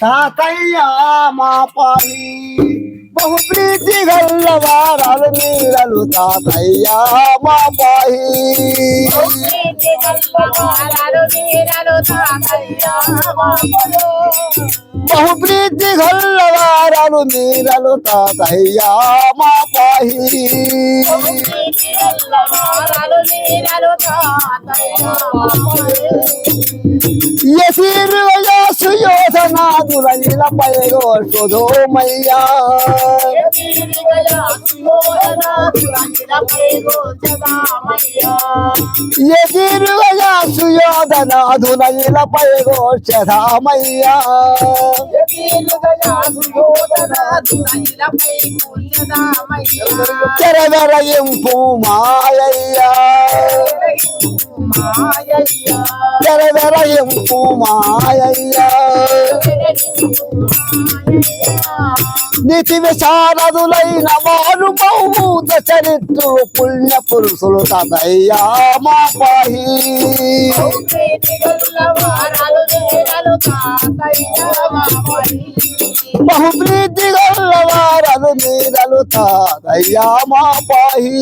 తాతయ్య మా పాలి. బహు ప్రీతి గల్లవారాలు నీడలు తాతయ్య మా పాయి బహు ప్రీతి గల్లవారాలు నీడలు తాతయ్య మా పాయి ఎసిరుగా సుధోమయ్యా ఎసిరుగా సుయోధనాదుల పైగో శధామయ్యా తెరవెరయింపు మాయయ్యా. తెరవెరయింపు మాయయ్యా. నీతి విశారదులైన వారు బహుభూత చరిత్రులు పుణ్య పురుషులు తదయ్యా మా పాహి బహుప్రీతి గల్లవారలు నీరలు తాదయ్యా మా పాహి